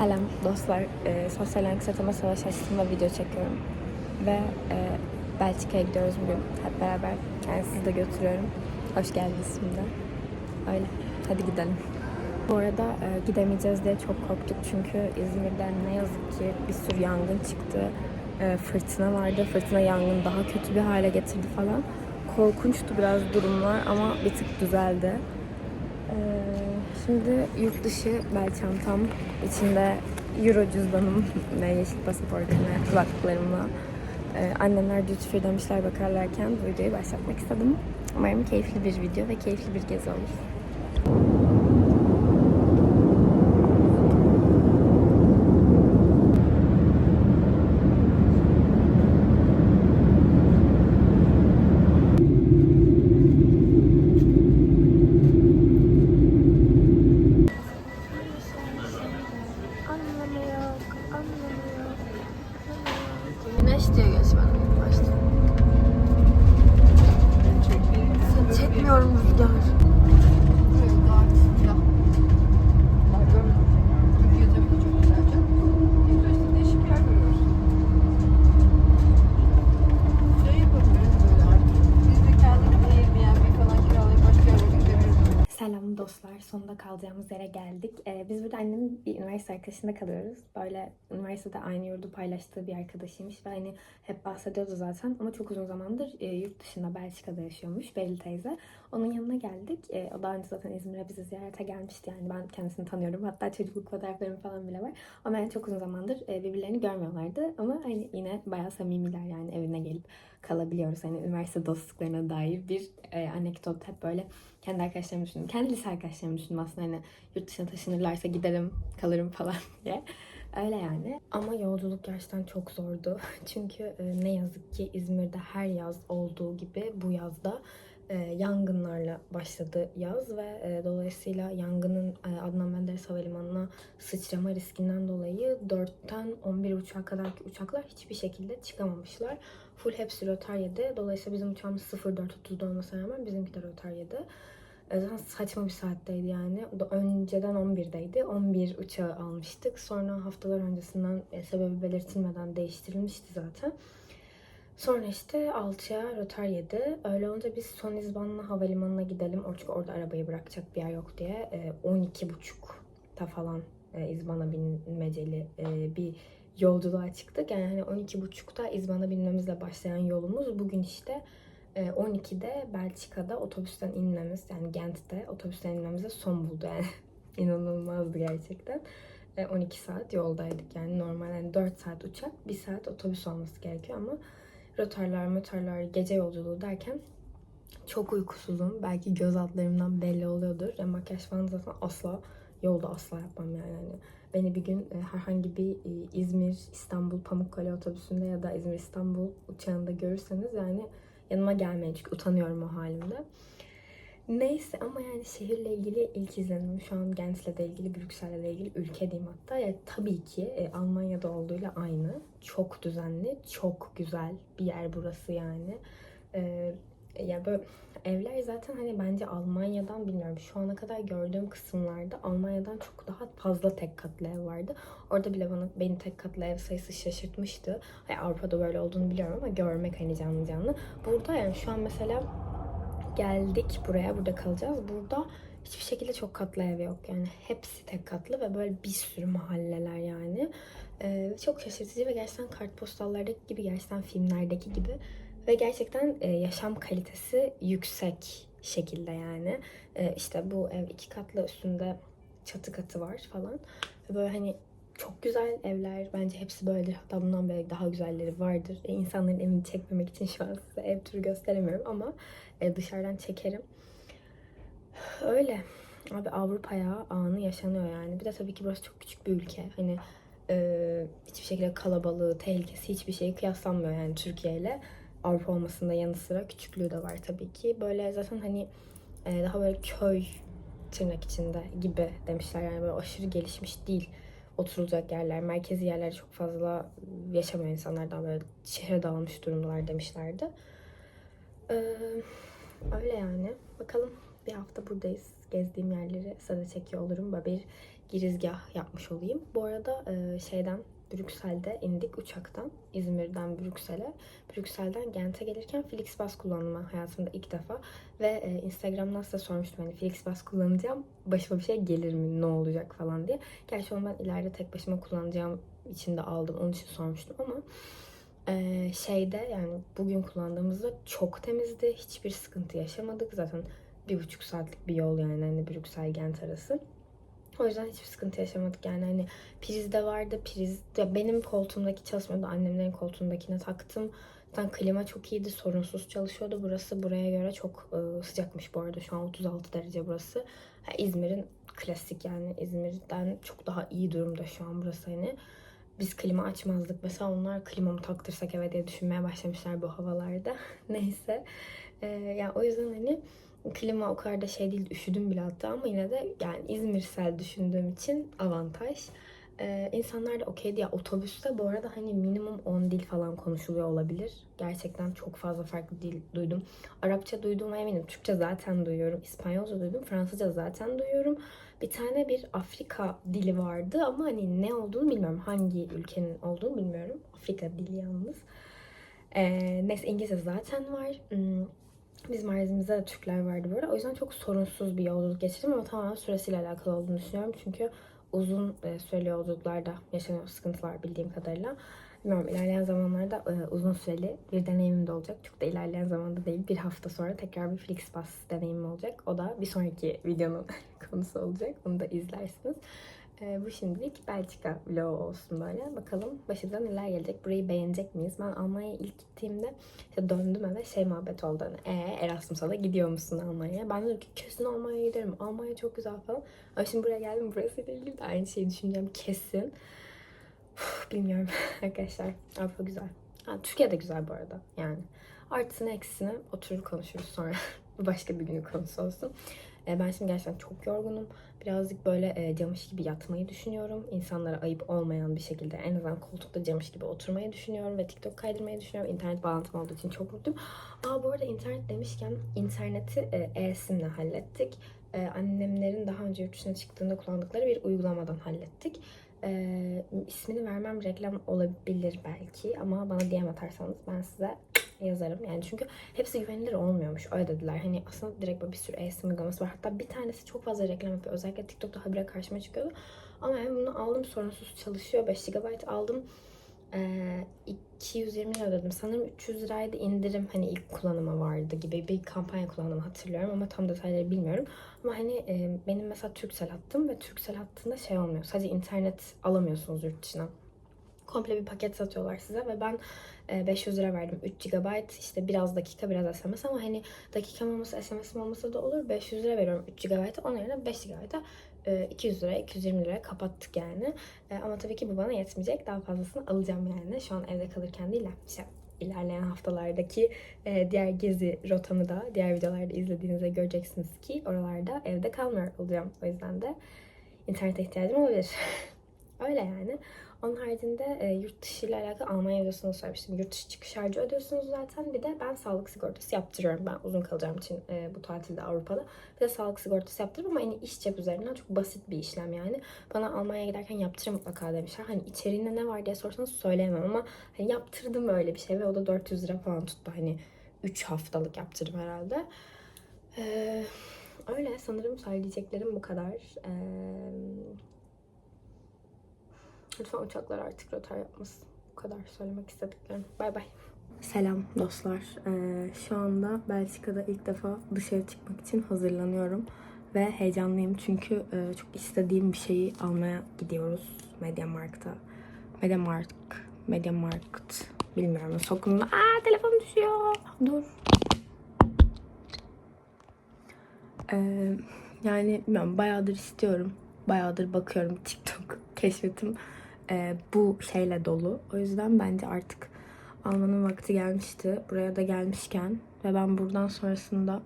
Selam dostlar. Ee, sosyal anksiyeteme savaş açtığımda video çekiyorum. Ve e, Belçika'ya gidiyoruz bugün. Hep beraber. Yani sizi de götürüyorum. Hoş geldiniz şimdi. Öyle. Hadi gidelim. Bu arada e, gidemeyeceğiz diye çok korktuk. Çünkü İzmir'den ne yazık ki bir sürü yangın çıktı. E, fırtına vardı. Fırtına yangını daha kötü bir hale getirdi falan. Korkunçtu biraz durumlar ama bir tık düzeldi. Ee, şimdi yurt dışı bel çantam içinde euro cüzdanım ve yeşil pasaportum ve kulaklıklarımla ee, annemler duty free demişler bakarlarken bu videoyu başlatmak istedim. Umarım keyifli bir video ve keyifli bir gezi olur. Kalacağımız yere geldik. Ee, biz burada annemin bir üniversite arkadaşında kalıyoruz. Böyle üniversitede aynı yurdu paylaştığı bir arkadaşıymış ve hani hep bahsediyordu zaten. Ama çok uzun zamandır e, yurt dışında Belçika'da yaşıyormuş Beril teyze. Onun yanına geldik. E, o daha önce zaten İzmir'e bizi ziyarete gelmişti. Yani ben kendisini tanıyorum. Hatta çocukluk fotoğraflarım falan bile var. Ama yani çok uzun zamandır e, birbirlerini görmüyorlardı. Ama hani yine bayağı samimiler yani evine gelip kalabiliyoruz. Hani üniversite dostluklarına dair bir e, anekdot hep böyle kendi arkadaşlarımı düşündüm. Kendi lise arkadaşlarımı düşündüm aslında hani yurt dışına taşınırlarsa giderim kalırım falan diye. Öyle yani. Ama yolculuk gerçekten çok zordu. Çünkü e, ne yazık ki İzmir'de her yaz olduğu gibi bu yazda e, yangınlarla başladı yaz ve e, dolayısıyla yangının Adnan Menderes Havalimanı'na sıçrama riskinden dolayı 4'ten 11 uçağa kadarki uçaklar hiçbir şekilde çıkamamışlar. Full hepsi rötar yedi. Dolayısıyla bizim uçağımız 04.30'da olmasına rağmen bizimki de rötar yedi. E, Zaten saçma bir saatteydi yani. O da önceden 11'deydi. 11 uçağı almıştık. Sonra haftalar öncesinden e, sebebi belirtilmeden değiştirilmişti zaten. Sonra işte 6'ya rötar yedi. Öyle olunca biz son İzban'la havalimanına gidelim. Çünkü orada arabayı bırakacak bir yer yok diye. E, 12.30'da falan e, İzban'a binmeceli e, bir yolculuğa çıktık. Yani hani 12.30'da İzban'a binmemizle başlayan yolumuz bugün işte e, 12'de Belçika'da otobüsten inmemiz yani Gent'te otobüsten inmemize son buldu yani. İnanılmazdı gerçekten. E, 12 saat yoldaydık yani normal yani 4 saat uçak 1 saat otobüs olması gerekiyor ama rötarlar mötarlar gece yolculuğu derken çok uykusuzum. Belki göz altlarımdan belli oluyordur. Ya makyaj falan zaten asla yolda asla yapmam yani. yani beni bir gün e, herhangi bir e, İzmir, İstanbul, Pamukkale otobüsünde ya da İzmir, İstanbul uçağında görürseniz yani yanıma gelmeyin çünkü utanıyorum o halimde. Neyse ama yani şehirle ilgili ilk izlenimim şu an Gent'le de ilgili, Brüksel'le de ilgili ülke diyeyim hatta. Yani tabii ki e, Almanya'da olduğuyla aynı. Çok düzenli, çok güzel bir yer burası yani. E, ya böyle evler zaten hani bence Almanya'dan bilmiyorum şu ana kadar gördüğüm kısımlarda Almanya'dan çok daha fazla tek katlı ev vardı. Orada bile bana beni tek katlı ev sayısı şaşırtmıştı. Hani Avrupa'da böyle olduğunu biliyorum ama görmek hani canlı canlı. Burada yani şu an mesela geldik buraya burada kalacağız. Burada hiçbir şekilde çok katlı ev yok. Yani hepsi tek katlı ve böyle bir sürü mahalleler yani. Ee, çok şaşırtıcı ve gerçekten kartpostallardaki gibi gerçekten filmlerdeki gibi ve gerçekten e, yaşam kalitesi yüksek şekilde yani. E, işte bu ev iki katlı üstünde çatı katı var falan. Böyle hani çok güzel evler. Bence hepsi böyledir. Hatta bundan böyle daha güzelleri vardır. E, insanların evini çekmemek için şu an size ev turu gösteremiyorum ama e, dışarıdan çekerim. Öyle. Abi Avrupa'ya anı yaşanıyor yani. Bir de tabii ki burası çok küçük bir ülke. Hani e, hiçbir şekilde kalabalığı, tehlikesi hiçbir şey kıyaslanmıyor yani Türkiye ile. Avrupa olmasında yanı sıra küçüklüğü de var tabii ki. Böyle zaten hani e, daha böyle köy tırnak içinde gibi demişler. Yani böyle aşırı gelişmiş değil oturulacak yerler. Merkezi yerler çok fazla yaşamıyor insanlar daha böyle şehre dağılmış durumdalar demişlerdi. Ee, öyle yani. Bakalım bir hafta buradayız. Gezdiğim yerleri size çekiyor olurum. Böyle bir girizgah yapmış olayım. Bu arada e, şeyden Brüksel'de indik uçaktan. İzmir'den Brüksel'e. Brüksel'den Gent'e gelirken Flixbus kullandım hayatımda ilk defa. Ve e, Instagram'dan size sormuştum hani Flixbus kullanacağım. Başıma bir şey gelir mi? Ne olacak falan diye. Gerçi onu ben ileride tek başıma kullanacağım için de aldım. Onun için sormuştum ama e, şeyde yani bugün kullandığımızda çok temizdi. Hiçbir sıkıntı yaşamadık. Zaten bir buçuk saatlik bir yol yani hani Brüksel Gent arası. O yüzden hiçbir sıkıntı yaşamadık yani hani priz de vardı priz ya benim koltuğumdaki çalışmıyordu annemlerin koltuğundakine taktım. Zaten klima çok iyiydi sorunsuz çalışıyordu burası buraya göre çok e, sıcakmış bu arada şu an 36 derece burası. İzmir'in klasik yani İzmir'den çok daha iyi durumda şu an burası hani. Biz klima açmazdık. Mesela onlar klimamı taktırsak eve diye düşünmeye başlamışlar bu havalarda. Neyse. Ee, yani o yüzden hani klima o kadar da şey değil üşüdüm bile hatta ama yine de yani İzmirsel düşündüğüm için avantaj. Ee, insanlar da okeydi ya otobüste bu arada hani minimum 10 dil falan konuşuluyor olabilir. Gerçekten çok fazla farklı dil duydum. Arapça duyduğuma eminim. Türkçe zaten duyuyorum. İspanyolca duydum. Fransızca zaten duyuyorum. Bir tane bir Afrika dili vardı ama hani ne olduğunu bilmiyorum. Hangi ülkenin olduğunu bilmiyorum. Afrika dili yalnız. Ee, neyse İngilizce zaten var. Hmm, Bizim arazimizde de Türkler vardı böyle. O yüzden çok sorunsuz bir yolculuk geçirdim ama tamamen süresiyle alakalı olduğunu düşünüyorum. Çünkü uzun e, süreli yolculuklarda yaşanan sıkıntılar bildiğim kadarıyla. Bilmiyorum ilerleyen zamanlarda e, uzun süreli bir deneyimim de olacak. Çok da ilerleyen zamanda değil. Bir hafta sonra tekrar bir Flixbus deneyimim olacak. O da bir sonraki videonun konusu olacak. Onu da izlersiniz. E, bu şimdilik Belçika vlogu olsun böyle. Bakalım başımıza neler gelecek. Burayı beğenecek miyiz? Ben Almanya'ya ilk gittiğimde işte döndüm eve şey muhabbet oldu. Hani, e, Erasmus'a da gidiyor musun Almanya'ya? Ben dedim ki kesin Almanya'ya giderim. Almanya çok güzel falan. Ama şimdi buraya geldim. Burasıyla ilgili de aynı şeyi düşüneceğim kesin. Uf, bilmiyorum arkadaşlar. Avrupa güzel. Ha, Türkiye de güzel bu arada. Yani artısını eksisini oturur konuşuruz sonra. Başka bir günün konusu olsun. E, ben şimdi gerçekten çok yorgunum. Birazcık böyle e, camış gibi yatmayı düşünüyorum. İnsanlara ayıp olmayan bir şekilde en azından koltukta camış gibi oturmayı düşünüyorum ve TikTok kaydırmayı düşünüyorum. İnternet bağlantım olduğu için çok mutluyum. Aa bu arada internet demişken interneti e, e-simle hallettik. E, annemlerin daha önce yurt dışına çıktığında kullandıkları bir uygulamadan hallettik. E, ismini vermem reklam olabilir belki ama bana DM atarsanız ben size yazarım. Yani çünkü hepsi güvenilir olmuyormuş. Öyle dediler. Hani aslında direkt böyle bir sürü e-sim uygulaması var. Hatta bir tanesi çok fazla reklam yapıyor. Özellikle TikTok'ta habire karşıma çıkıyordu. Ama yani bunu aldım sorunsuz çalışıyor. 5 GB aldım. Ee, 220 lira ödedim. Sanırım 300 liraydı indirim hani ilk kullanıma vardı gibi bir kampanya kullandığımı hatırlıyorum ama tam detayları bilmiyorum. Ama hani e, benim mesela Turkcell hattım ve Turkcell hattında şey olmuyor. Sadece internet alamıyorsunuz yurt dışına komple bir paket satıyorlar size ve ben 500 lira verdim. 3 GB işte biraz dakika biraz SMS ama hani dakika olması SMS olmasa da olur. 500 lira veriyorum 3 GB'a. Onun yerine 5 GB'a 200 lira 220 lira kapattık yani. Ama tabii ki bu bana yetmeyecek. Daha fazlasını alacağım yani. Şu an evde kalırken değil de işte ilerleyen haftalardaki diğer gezi rotamı da diğer videolarda izlediğinizde göreceksiniz ki oralarda evde kalmıyor olacağım. O yüzden de internete ihtiyacım olabilir. Öyle yani. Onun haricinde e, yurt dışı ile alakalı Almanya videosunu söylemiştim. Yurt dışı çıkış harcı ödüyorsunuz zaten. Bir de ben sağlık sigortası yaptırıyorum. Ben uzun kalacağım için e, bu tatilde Avrupa'da. Bir de sağlık sigortası yaptırıyorum ama hani iş cep üzerinden çok basit bir işlem yani. Bana Almanya'ya giderken yaptırın mutlaka demişler. Hani içeriğinde ne var diye sorsanız söyleyemem ama hani yaptırdım öyle bir şey ve o da 400 lira falan tuttu. Hani 3 haftalık yaptırdım herhalde. Ee, öyle sanırım söyleyeceklerim bu kadar. Ee, Lütfen uçaklar artık rötar yapmasın. Bu kadar söylemek istediklerim. Bay bay. Selam dostlar. Ee, şu anda Belçika'da ilk defa dışarı çıkmak için hazırlanıyorum. Ve heyecanlıyım çünkü e, çok istediğim bir şeyi almaya gidiyoruz Mediamarkt'a. Mediamarkt, Mediamarkt bilmiyorum. Sokunda. Aa telefon düşüyor. Dur. Ee, yani bilmiyorum bayağıdır istiyorum. Bayağıdır bakıyorum TikTok keşfetim e, bu şeyle dolu. O yüzden bence artık almanın vakti gelmişti. Buraya da gelmişken ve ben buradan sonrasında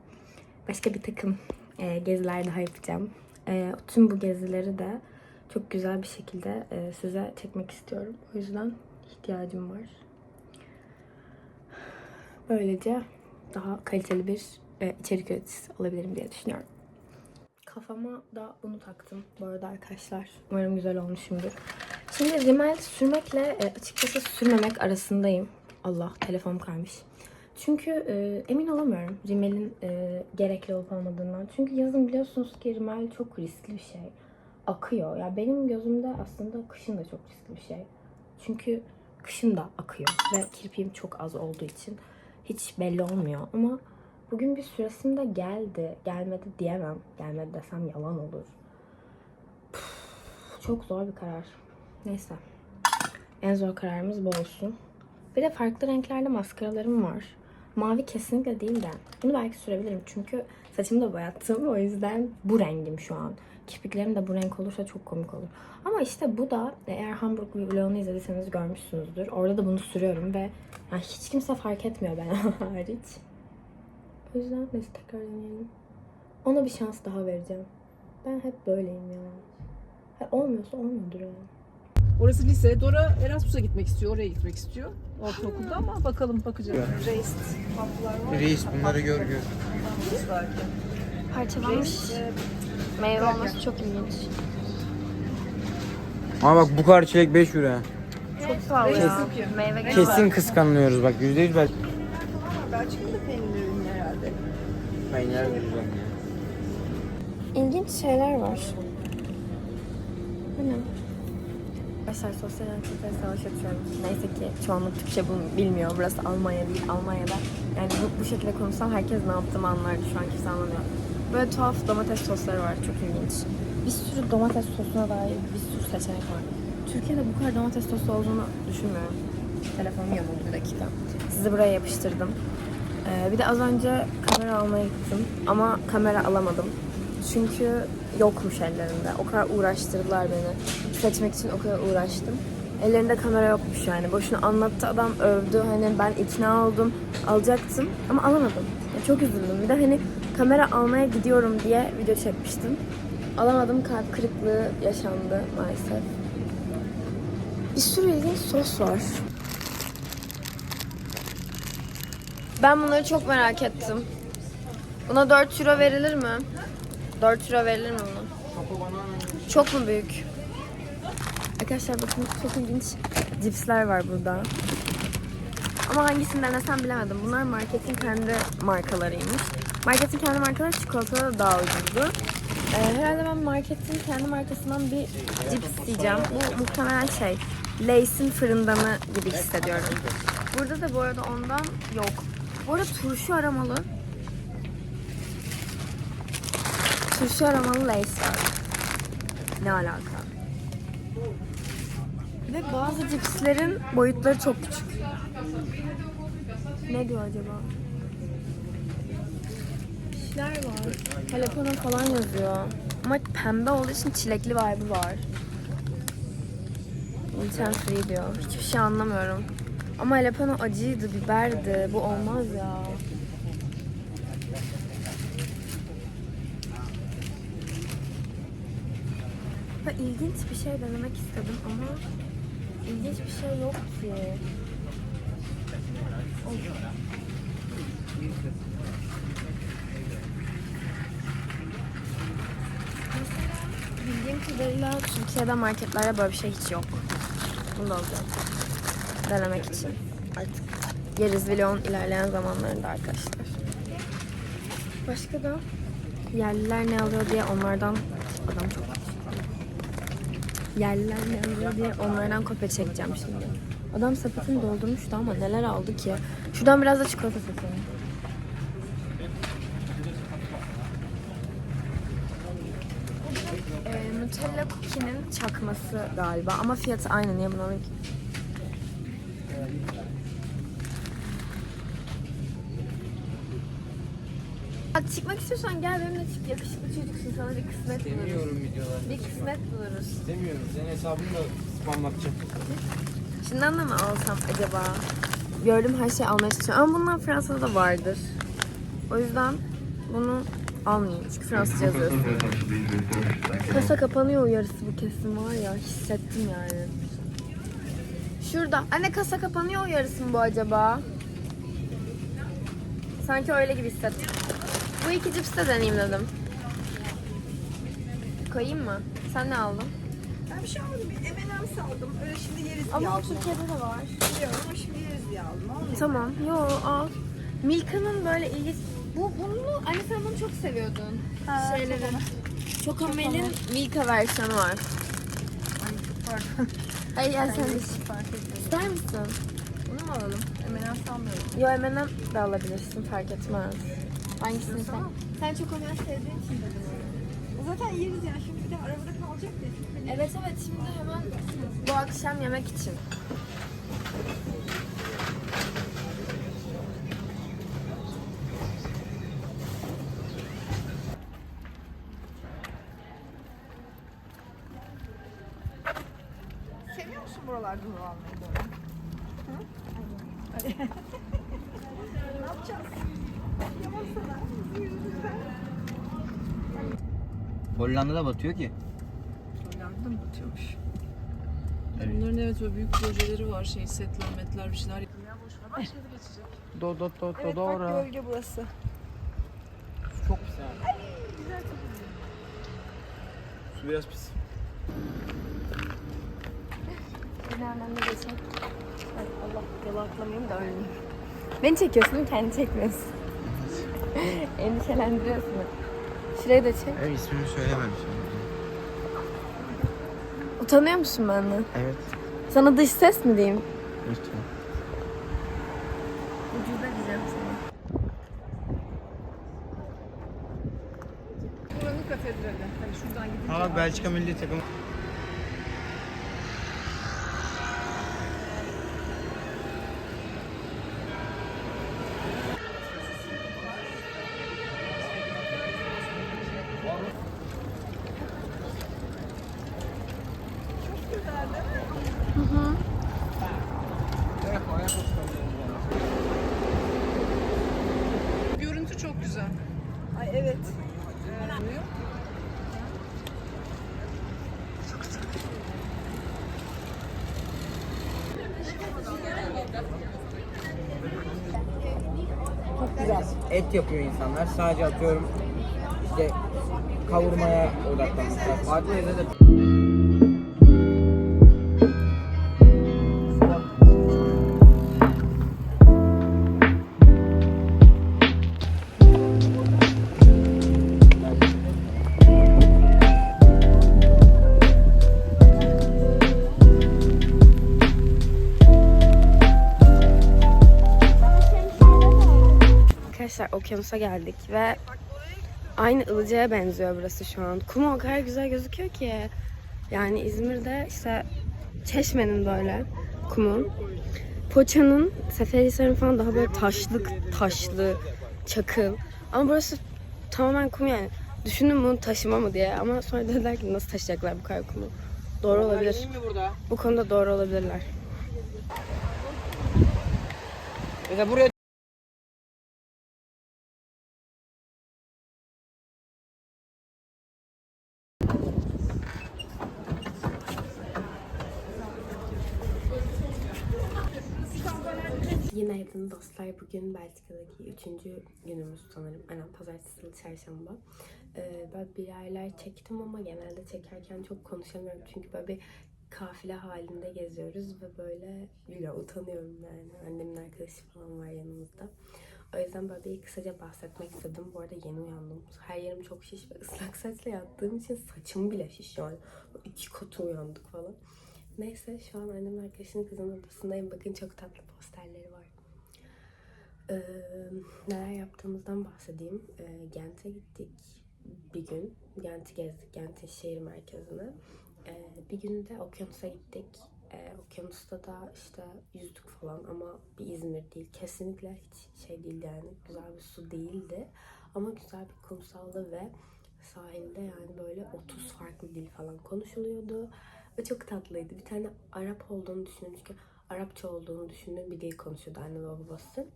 başka bir takım e, geziler daha yapacağım. E, tüm bu gezileri de çok güzel bir şekilde e, size çekmek istiyorum. O yüzden ihtiyacım var. Böylece daha kaliteli bir e, içerik üreticisi olabilirim diye düşünüyorum. Kafama da bunu taktım bu arada arkadaşlar. Umarım güzel olmuşumdur. Şimdi rimel sürmekle e, açıkçası sürmemek arasındayım. Allah telefonum kaymış. Çünkü e, emin olamıyorum rimelin e, gerekli olup olmadığından. Çünkü yazın biliyorsunuz ki rimel çok riskli bir şey. Akıyor. Ya benim gözümde aslında kışın da çok riskli bir şey. Çünkü kışın da akıyor ve kirpiğim çok az olduğu için hiç belli olmuyor. Ama bugün bir süresim de geldi. Gelmedi diyemem. Gelmedi desem yalan olur. Puh, çok zor bir karar. Neyse. En zor kararımız bu olsun. Bir de farklı renklerde maskaralarım var. Mavi kesinlikle değil de. Bunu belki sürebilirim çünkü saçımı da boyattım. O yüzden bu rengim şu an. Kirpiklerim de bu renk olursa çok komik olur. Ama işte bu da eğer Hamburg vlogunu izlediyseniz görmüşsünüzdür. Orada da bunu sürüyorum ve yani hiç kimse fark etmiyor ben hariç. O yüzden neyse tekrar deneyelim. Ona bir şans daha vereceğim. Ben hep böyleyim ya. Ha, olmuyorsa olmuyordur yani. Orası lise. Dora Erasmus'a gitmek istiyor. Oraya gitmek istiyor. Ortaokulda ama bakalım bakacağız. Reis tatlılar var. Reis bunları gör gör. Parçalanmış e, meyve olması çok ilginç. Ama bak bu kadar çilek 5 euro. Çok pahalı ya. Meyve. Kesin kıskanılıyoruz bak %100 belki. Belçika'da peynirli ürün herhalde. Peynir güzel ya. İlginç şeyler var. Bu ne? Arkadaşlar sosyal anksiyeteyle savaş açıyorum. Neyse ki çoğunluk Türkçe bunu bilmiyor. Burası Almanya değil. Almanya'da yani bu, bu şekilde konuşsam herkes ne yaptığımı anlardı. Şu an kimse anlamıyor. Böyle tuhaf domates sosları var. Çok ilginç. Bir sürü domates sosuna dair bir sürü seçenek var. Türkiye'de bu kadar domates sosu olduğunu düşünmüyorum. Telefonum yamuldu bir dakika. Sizi buraya yapıştırdım. Ee, bir de az önce kamera almaya gittim ama kamera alamadım. Çünkü yokmuş ellerinde. O kadar uğraştırdılar beni. Seçmek için o kadar uğraştım. Ellerinde kamera yokmuş yani. Boşuna anlattı adam övdü. Hani ben ikna oldum. Alacaktım ama alamadım. Ya çok üzüldüm. Bir de hani kamera almaya gidiyorum diye video çekmiştim. Alamadım. Kalp kırıklığı yaşandı maalesef. Bir sürü ilginç sos var. Ben bunları çok merak ettim. Buna 4 euro verilir mi? 4 euro verilir mi buna? Çok mu büyük? Arkadaşlar bakın çok ilginç cipsler var burada. Ama hangisini denesem bilemedim. Bunlar marketin kendi markalarıymış. Marketin kendi markaları çikolatada daha ucuzdu. Ee, herhalde ben marketin kendi markasından bir cips diyeceğim. Bu muhtemelen şey, Lay's'in fırındanı gibi hissediyorum. Burada da bu arada ondan yok. Bu arada turşu aramalı. Turşu aromalı var. Ne alaka? Ve bazı cipslerin boyutları çok küçük. Ne diyor acaba? Bir var. Jalapeno falan yazıyor. Ama pembe olduğu için çilekli vibe'ı var. Gluten free diyor. Hiçbir şey anlamıyorum. Ama jalapeno acıydı, biberdi. Bu olmaz ya. Ve ilginç bir şey denemek istedim ama ilginç bir şey yok ki. Of. Bildiğim kadarıyla Türkiye'de marketlerde böyle bir şey hiç yok. Bunu da alacağım. Denemek için. Artık yeriz vlogun ilerleyen zamanlarında arkadaşlar. Başka da yerliler ne alıyor diye onlardan adam çok yerliler ne alıyor diye onlardan kopya çekeceğim şimdi. Adam sepetini doldurmuştu ama neler aldı ki? Şuradan biraz da çikolata seçelim. Ee, Nutella cookie'nin çakması galiba ama fiyatı aynı. Niye bunu alayım ki? Bak çıkmak istiyorsan gel benimle çık. Yakışıklı çocuksun sana bir kısmet buluruz. Demiyorum videolarda. Bir kısmet buluruz. Demiyorum. Senin hesabını da spamlatacağım. Şundan da mı alsam acaba? Gördüm her şeyi almaya çalışıyorum. Ama bundan Fransa'da da vardır. O yüzden bunu almayayım. Çünkü Fransızca yazıyor. Kasa kapanıyor uyarısı bu kesin var ya. Hissettim yani. Şurada. Anne kasa kapanıyor uyarısı mı bu acaba? Sanki öyle gibi hissettim. Bu iki cipsi de deneyeyim dedim. Koyayım mı? Sen ne aldın? Ben bir şey almadım. M&M's aldım. Öyle şimdi yeriz diye Ama aldım. Türkiye'de de var. Biliyorum ama şimdi yeriz diye aldım. Olmuyor. Tamam. Yo al. Milka'nın böyle ilginç... Bu, bunu, anne sen bunu çok seviyordun. Ha, Şeyleri. çok Çokomel'in Milka versiyonu var. Ay çok pardon. Hayır gel sen de. fark etmedim. İster misin? Bunu mu alalım? M&M's almayalım. Yo M&M de alabilirsin fark etmez. Hangisini sen? Sen Çokomel sevdiğin için dedim. Zaten yeriz yani. Şimdi bir de arabada kalacak ya. Evet evet şimdi hemen bu akşam yemek için. Seviyor musun buralarda bunu almayı böyle? Hı? Hadi. ne yapacağız? Yaman sana. Bizim yüzümüzden. Hollanda'da batıyor ki. Hollanda'da mı batıyormuş? Evet. Bunların evet böyle büyük projeleri var. Şey setler, metler bir şeyler. Ya boş ver. Bak şimdi geçecek. Do do do do Evet bak doğru. gölge burası. Çok pis ha. Su biraz pis. Hemen de geçelim. Ay Allah yalaklamayayım da ölmeyeyim. Beni çekiyorsun? Kendi çekmiyorsun. Endişelendiriyorsun. Şurayı da çek. Evet ismini söylemem Utanıyor musun benden? Evet. Sana dış ses mi diyeyim? Lütfen. Ucuza diyeceğim sana. Buranın katedrali. Hani şuradan gidince. Ha Belçika milli takımı. Çok güzel değil mi? Görüntü çok güzel. Ay evet. Evet. Yapıyor insanlar. Sadece atıyorum işte kavurmaya odaklanmışlar. Farklı yerde de okyanusa geldik ve aynı Ilıca'ya benziyor burası şu an. Kum o kadar güzel gözüküyor ki. Yani İzmir'de işte Çeşme'nin böyle kumu. Foça'nın, Seferihisar'ın falan daha böyle taşlık, taşlı, çakıl. Ama burası tamamen kum yani. Düşündüm bunu taşıma mı diye ama sonra dediler ki nasıl taşıyacaklar bu kadar kumu. Doğru olabilir. Bu konuda doğru olabilirler. Mesela buraya Günaydın dostlar. Bugün Belçika'daki üçüncü günümüz sanırım. Aynen pazartesi, çarşamba. Ee, böyle bir yerler çektim ama genelde çekerken çok konuşamıyorum. Çünkü böyle bir kafile halinde geziyoruz ve böyle bilmiyorum utanıyorum yani. Annemin arkadaşı falan var yanımızda. O yüzden böyle bir kısaca bahsetmek istedim. Bu arada yeni uyandım. Her yerim çok şiş ve ıslak saçla yattığım için saçım bile şiş yani. İki katı uyandık falan. Neyse şu an annemin arkadaşının kızının odasındayım. Bakın çok tatlı posterleri var. Ee, neler yaptığımızdan bahsedeyim. Ee, Gent'e gittik bir gün. Gent'i gezdik. Gent'in şehir merkezine. Ee, bir gün de okyanusa gittik. Ee, okyanusta da işte yüzdük falan ama bir İzmir değil. Kesinlikle hiç şey değil yani. Güzel bir su değildi. Ama güzel bir kumsaldı ve sahilde yani böyle 30 farklı dil falan konuşuluyordu. Ve çok tatlıydı. Bir tane Arap olduğunu düşündüm çünkü Arapça olduğunu düşündüğüm bir dil konuşuyordu anne ve babası.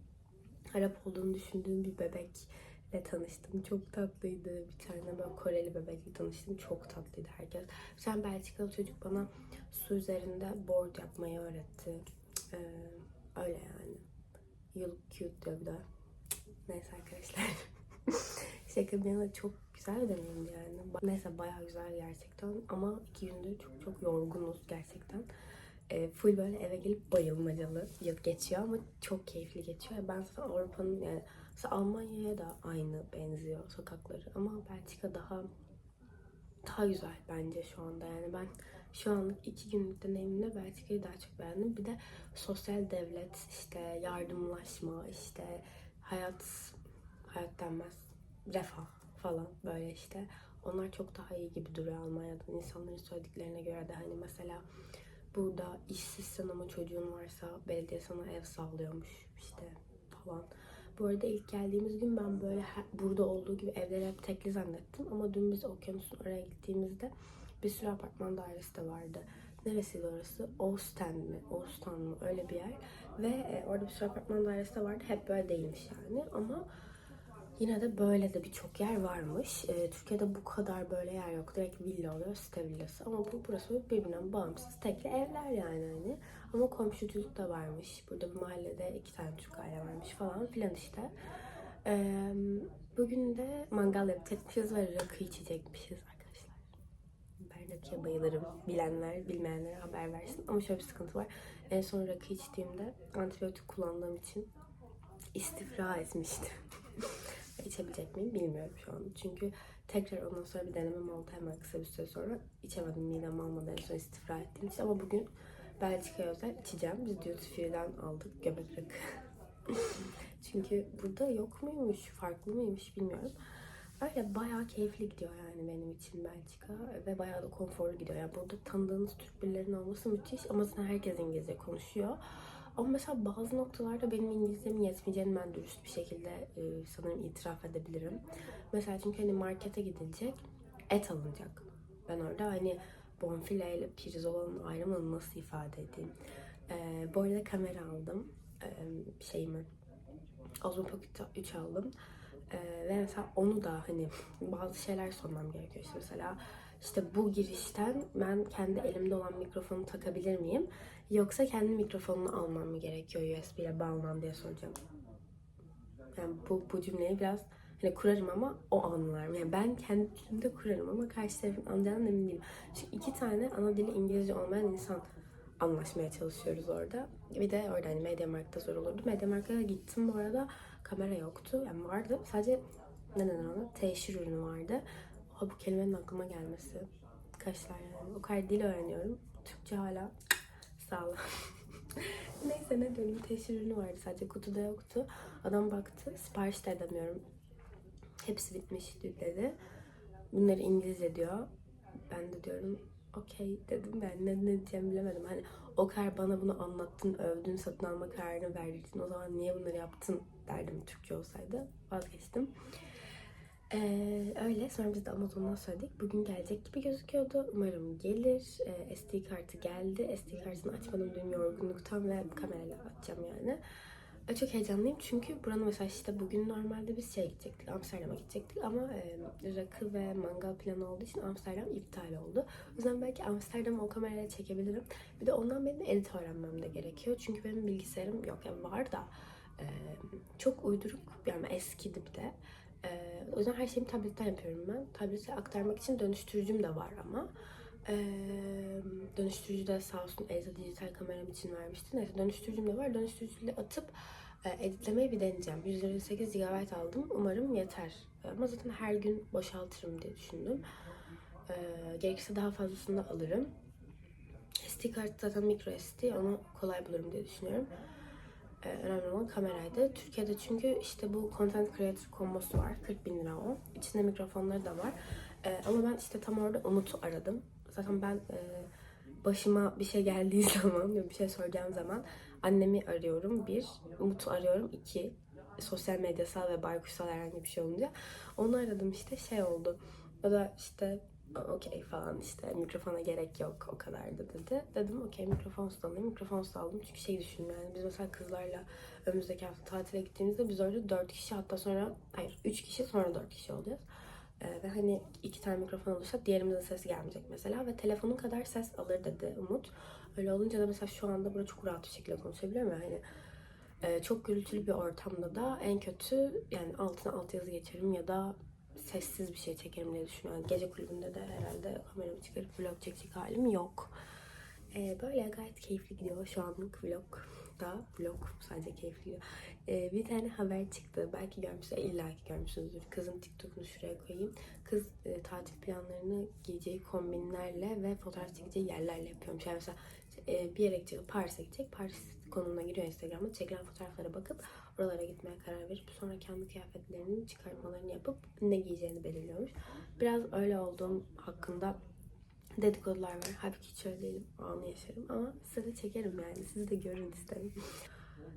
Arap olduğunu düşündüğüm bir bebekle tanıştım. Çok tatlıydı. Bir tane böyle Koreli bebekle tanıştım. Çok tatlıydı herkes. Bir tane Belçikalı çocuk bana su üzerinde board yapmayı öğretti. Ee, öyle yani. You look cute diyor bir de. Neyse arkadaşlar. Şaka bir yana çok güzel bir yani. Neyse bayağı güzel gerçekten ama iki gündür çok çok yorgunuz gerçekten. E, full böyle eve gelip bayılmacalı yıl geçiyor ama çok keyifli geçiyor. Ben zaten Avrupa'nın yani Almanya'ya da aynı benziyor sokakları ama Belçika daha daha güzel bence şu anda yani ben şu anlık iki günlük deneyimimde Belçika'yı daha çok beğendim. Bir de sosyal devlet, işte yardımlaşma, işte hayat, hayat denmez, refah falan böyle işte. Onlar çok daha iyi gibi duruyor Almanya'dan. İnsanların söylediklerine göre de hani mesela burada işsizsen ama çocuğun varsa belediye sana ev sağlıyormuş işte falan. Bu arada ilk geldiğimiz gün ben böyle burada olduğu gibi evleri hep tekli zannettim. Ama dün biz okyanusun oraya gittiğimizde bir sürü apartman dairesi de vardı. Neresiydi orası? Osten mi? Ostan mı? Öyle bir yer. Ve e, orada bir sürü apartman dairesi de vardı. Hep böyle değilmiş yani. Ama yine de böyle de birçok yer varmış. E, Türkiye'de bu kadar böyle yer yok. Direkt villa oluyor, site villası. Ama bu burası birbirinden bağımsız tekli evler yani hani. Ama komşuculuk da varmış. Burada bir mahallede iki tane Türk aile varmış falan filan işte. Ee, bugün de mangal yapacakmışız ve rakı içecekmişiz arkadaşlar. Ben rakıya bayılırım. Bilenler, bilmeyenlere haber versin. Ama şöyle bir sıkıntı var. En son rakı içtiğimde antibiyotik kullandığım için istifra etmiştim. İçebilecek miyim bilmiyorum şu an. Çünkü tekrar ondan sonra bir denemem oldu hemen kısa bir süre sonra. içemedim midem almadı en son istifra ettiğim için. Ama bugün Belçika'ya özel içeceğim. Biz duty free'den aldık göbek rakı. Çünkü burada yok muymuş, farklı mıymış bilmiyorum. Öyle bayağı keyifli gidiyor yani benim için Belçika ve bayağı da konforlu gidiyor. Yani burada tanıdığınız Türk birilerinin olması müthiş ama zaten herkes İngilizce konuşuyor. Ama mesela bazı noktalarda benim İngilizcemin yetmeyeceğini ben dürüst bir şekilde e, sanırım itiraf edebilirim. Mesela çünkü hani markete gidilecek, et alınacak. Ben orada hani bonfile ile pirzolanın ayrımını nasıl ifade edeyim? E, bu arada kamera aldım. E, şeyimi Pocket 3 aldım. Ee, ve mesela onu da hani bazı şeyler sormam gerekiyor. İşte mesela işte bu girişten ben kendi elimde olan mikrofonu takabilir miyim? Yoksa kendi mikrofonunu almam mı gerekiyor USB ile bağlanan diye soracağım. Yani bu, bu cümleyi biraz hani kurarım ama o anlarım. Yani ben kendi dilimde kurarım ama karşı tarafın anlayacağından emin değilim. Çünkü iki tane ana dili İngilizce olmayan insan anlaşmaya çalışıyoruz orada. Bir de orada hani Mediamarkt'ta zor olurdu. Mediamarkt'a gittim bu arada kamera yoktu. Yani vardı. Sadece ne denir ona? Teşhir ürünü vardı. Oha bu kelimenin aklıma gelmesi. Kaçlar yani. O kadar dil öğreniyorum. Türkçe hala sağlam. Neyse ne diyorum. Teşhir ürünü vardı. Sadece kutuda yoktu. Adam baktı. Sipariş de edemiyorum. Hepsi bitmiş dedi. Bunları İngilizce diyor. Ben de diyorum okey dedim ben ne, ne diyeceğimi bilemedim. Hani o kadar bana bunu anlattın, övdün, satın alma kararını verdin. O zaman niye bunları yaptın derdim Türkçe olsaydı. Vazgeçtim. Ee, öyle. Sonra biz de Amazon'dan söyledik. Bugün gelecek gibi gözüküyordu. Umarım gelir. Ee, SD kartı geldi. SD kartını açmadım dün yorgunluktan ve kamerayla açacağım yani. Ee, Çok heyecanlıyım çünkü buranın mesela işte bugün normalde biz şey gidecektik, Amsterdam'a gidecektik ama e, rakı ve mangal planı olduğu için Amsterdam iptal oldu. O yüzden belki Amsterdam'ı o kamerayla çekebilirim. Bir de ondan benim edit öğrenmem de gerekiyor. Çünkü benim bilgisayarım yok yani var da e, çok uyduruk yani eskidi bir de. E, o yüzden her şeyimi tabletten yapıyorum ben. Tablete aktarmak için dönüştürücüm de var ama. E, dönüştürücü de sağ olsun Elza dijital kameram için vermişti. Neyse dönüştürücüm de var. Dönüştürücüyle atıp e, editlemeyi bir deneyeceğim. 128 GB aldım. Umarım yeter. Ama zaten her gün boşaltırım diye düşündüm. E, gerekirse daha fazlasını da alırım. SD kart zaten micro SD. Onu kolay bulurum diye düşünüyorum. E, önemli olan kameraydı. Türkiye'de çünkü işte bu Content Creator kombosu var. 40 bin lira o. İçinde mikrofonları da var. E, ama ben işte tam orada Umut'u aradım. Zaten ben e, başıma bir şey geldiği zaman, bir şey soracağım zaman annemi arıyorum bir, Umut'u arıyorum iki. Sosyal medyasal ve baykuşsal herhangi bir şey olunca. Onu aradım işte şey oldu. O da işte okey falan işte mikrofona gerek yok o kadar da dedi. Dedim okey mikrofonsuz alayım. Mikrofonsuz aldım çünkü şey düşündüm yani biz mesela kızlarla önümüzdeki hafta tatile gittiğimizde biz orada dört kişi hatta sonra hayır üç kişi sonra dört kişi olacağız. Ee, ve hani iki tane mikrofon olursa diğerimizin sesi gelmeyecek mesela ve telefonun kadar ses alır dedi Umut. Öyle olunca da mesela şu anda burada çok rahat bir şekilde konuşabiliyorum ya hani e, çok gürültülü bir ortamda da en kötü yani altına alt yazı geçerim ya da sessiz bir şey çekerim diye düşünüyorum. Gece kulübünde de herhalde kameramı çıkarıp vlog çekecek halim yok. Ee, böyle gayet keyifli gidiyor şu anlık vlog da vlog sadece keyifli gidiyor. Ee, bir tane haber çıktı. Belki görmüşsünüz, illa ki görmüşsünüzdür. Kızın TikTok'unu şuraya koyayım. Kız e, tatil planlarını giyeceği kombinlerle ve fotoğraf çekeceği yerlerle yapıyormuş. Yani mesela e, bir yere gidecek, Paris'e gidecek. Paris konumuna giriyor Instagram'da. Çekilen fotoğraflara bakıp oralara gitmeye karar verip sonra kendi kıyafetlerinin çıkartmalarını yapıp ne giyeceğini belirliyormuş. Biraz öyle olduğum hakkında dedikodular var. Halbuki hiç öyle değilim. O anı yaşarım ama size de çekerim yani. Siz de görün isterim.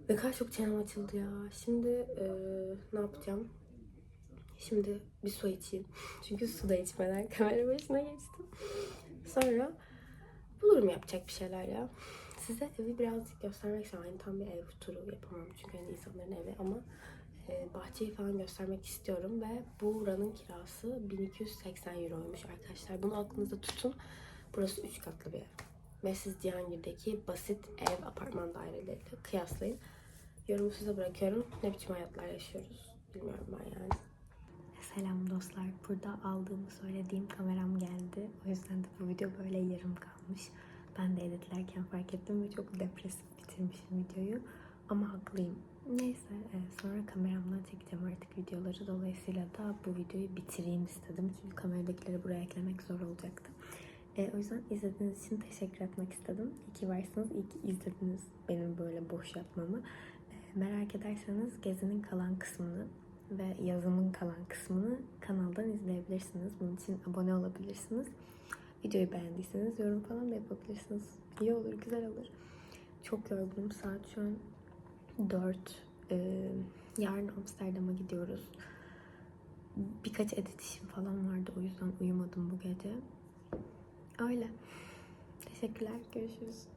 Ne kadar çok çenem açıldı ya. Şimdi e, ne yapacağım? Şimdi bir su içeyim. Çünkü su da içmeden kamera başına geçtim. Sonra bulurum yapacak bir şeyler ya. Size evi birazcık göstermek istiyorum. Yani tam bir ev turu yapamam çünkü hani insanların evi ama e, bahçeyi falan göstermek istiyorum ve buranın kirası 1280 euroymuş arkadaşlar. Bunu aklınızda tutun. Burası 3 katlı bir ev. Ve siz Cihangir'deki basit ev, apartman daireleriyle kıyaslayın. Yorumu size bırakıyorum. Ne biçim hayatlar yaşıyoruz bilmiyorum ben yani. Selam dostlar. Burada aldığımı söylediğim kameram geldi. O yüzden de bu video böyle yarım kalmış. Ben de editlerken fark ettim ve çok depresif bitirmişim videoyu. Ama haklıyım. Neyse e, sonra kameramla çekeceğim artık videoları. Dolayısıyla da bu videoyu bitireyim istedim. Çünkü kameradakileri buraya eklemek zor olacaktı. E, o yüzden izlediğiniz için teşekkür etmek istedim. İyi ki varsınız. İyi ki izlediniz benim böyle boş yapmamı. E, merak ederseniz gezinin kalan kısmını ve yazımın kalan kısmını kanaldan izleyebilirsiniz. Bunun için abone olabilirsiniz. Videoyu beğendiyseniz yorum falan da yapabilirsiniz. İyi olur, güzel olur. Çok yorgunum. Saat şu an 4. Ee, yarın Amsterdam'a gidiyoruz. Birkaç edit işim falan vardı. O yüzden uyumadım bu gece. Öyle. Teşekkürler. Görüşürüz.